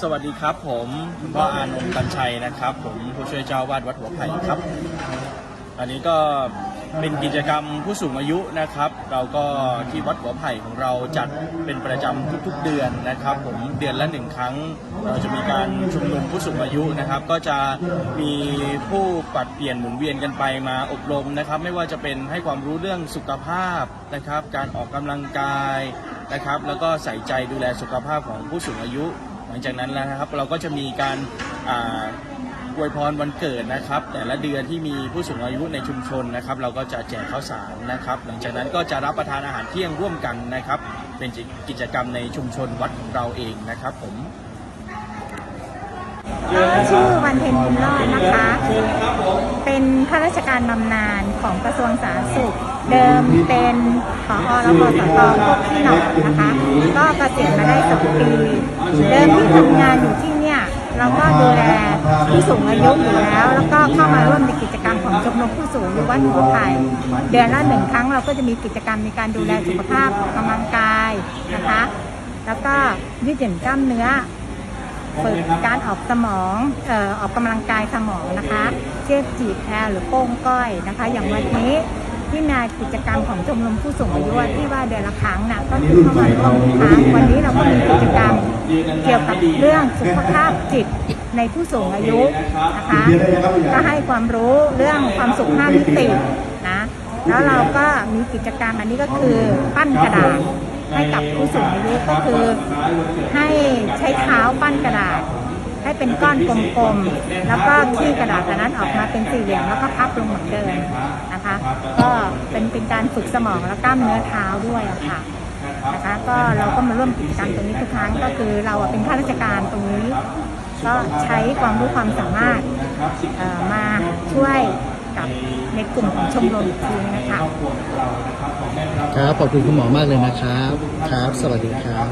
สวัสดีครับ ผมคุณพ่ออานนท์ตันชัยนะครับ ผมผู้ช่วยเจ้าวาดวัดหัวไผ่ครับ อันนี้ก็เป็นกิจกรรมผู้สูงอายุนะครับ เราก็ที่วัดหัวไผ่ของเราจัดเป็นประจำทุกๆเดือนนะครับ ผมเดือนละหนึ่งครั้ง เราจะมีการชุมนุมผู้สูงอายุนะครับ ก็จะมีผู้ปัดเปลี่ยนหมุนเวียนกันไปมาอบรมนะครับ ไม่ว่าจะเป็นให้ความรู้เรื่องสุขภาพนะครับ การออกกำลังกายนะครับ แล้วก็ใส่ใจดูแลสุขภาพของผู้สูงอายุ หลังจากนั้นแล้วนะครับเราก็จะมีการอ่าอวยพรวันเกิดนะครับ แต่ละเดือนที่มีผู้สูงอายุในชุมชนนะครับ เราก็จะแจกข้าวสารนะครับ หลังจากนั้นก็จะรับประทานอาหารเที่ยงร่วมกันนะครับ เป็นกิจกรรมในชุมชนวัดของเราเองนะครับผมก็ชื่อวันเพ็ญบุญรอดนะคะ เป็นข้าราชการบำนาญของกระทรวงสาธารณสุข เดิมเป็นผอรพสตพวกที่หนองนะคะ ก็เกษียณมาได้สองปี เดิมที่ทำงานอยู่ที่เนี่ยเราก็ดูแลผู้สูงอายุอยู่แล้ว แล้วก็เข้ามาร่วมในกิจกรรมของชมรมผู้สูงอายุวัดหัวไผ่เดือนละหนึ่งครั้งเราก็จะมีกิจกรรมในการดูแลสุขภาพออกกำลังกายนะคะ แล้วก็ยืดหยุ่นกล้ามเนื้อ ฝึกการออกสมองเอ่อออกกำลังกายสมองนะคะเช่นจีบแพรหรือโป้งก้อยนะคะ อย่างวันนี้ที่มากิจกรรมของชมรมผู้สูงอายุที่ว่าเดือนละครั้งนะก็คือเข้ามาร่วมทุกครั้งวันนี้เราก็มีกิจกรรมเกี่ยวกับเรื่องสุขภาพจิตในผู้สูงอายุนะคะก็ให้ความรู้เรื่องความสุขห้ามิตินะแล้วเราก็มีกิจกรรมอันนี้ก็คือปั้นกระดาษ ให้กับผู้สูงอายุก็คือให้ใช้เท้าปั้นกระดาษ ให้เป็นก้อนกลมๆ แล้วก็ขี้กระดาษนนั้นออกมาเป็นสี่เหลี่ยมแล้วก็พับลงเหมือนเดิมนะคะ ก็เป็นเป็นการฝึกสมองและกล้ามเนื้อเท้าด้วยค่ะนะคะก็เราก็มาร่วมกิจกรรมตรงนี้ทุกครั้งก็คือเราเป็นข้าราชการตรงนี้ ก็ใช้ความรู้ความสามารถมาช่วยกับในกลุ่มของชมรมอีกทีนะคะ ครับขอบคุณคุณหมอมากเลยนะครับ ครับ สวัสดีครับ